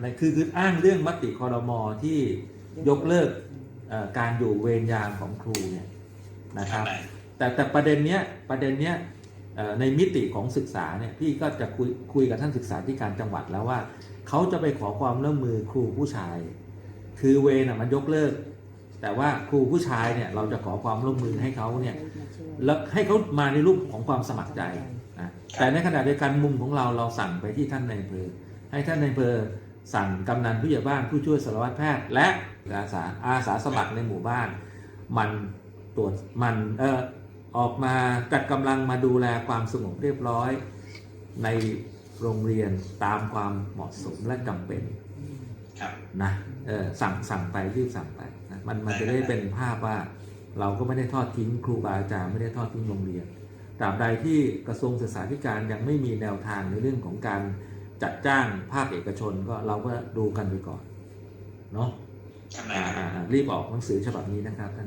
ในคือคืออ้างเรื่องมติคอรมอที่ยกเลิกเอ่อการอยู่เวรยามของครูเนี่ยนะครับได้แต่แต่ประเด็นเนี้ยประเด็นเนี้ยเอ่อในมิติของศึกษาเนี่ยพี่ก็จะคุยคุยกับท่านศึกษาธิการจังหวัดแล้วว่าเขาจะไปขอความร่วมมือครูผู้ชาย คือเวรน่ะมันยกเลิก แต่ว่าครูผู้ชายเนี่ยเราจะขอความร่วมมือให้เขาเนี่ยแล้วให้เขามาในรูปของความสมัครใจนะแต่ในขณะเดียวกันมุมของเราเราสั่งไปที่ท่านในอำเภอให้ท่านในอำเภอ สั่งกำนันผู้ใหญ่บ้านผู้ช่วยสารวัตรแพทย์ และอาสาอาสาสมัครในหมู่บ้าน มันตรวจมันเออออกมาจัดกำลังมาดูแลความสงบเรียบร้อย ในโรงเรียนตามความเหมาะสมและจำเป็นครับนะเออสั่งสั่งไปรีบสั่งไปนะมันมันจะได้เป็นภาพว่าเราก็ไม่ได้ทอดทิ้งครูบาอาจารย์ไม่ได้ทอดทิ้งโรงเรียนตราบใดที่กระทรวงศึกษาธิการยังไม่มีแนวทางในเรื่องของการ จัดจ้างภาคเอกชนก็เราก็ดูกันไปก่อน เนาะครับอ่านาอ่ายอ่ารีบออกหนังสือฉบับนี้นะครับท่าน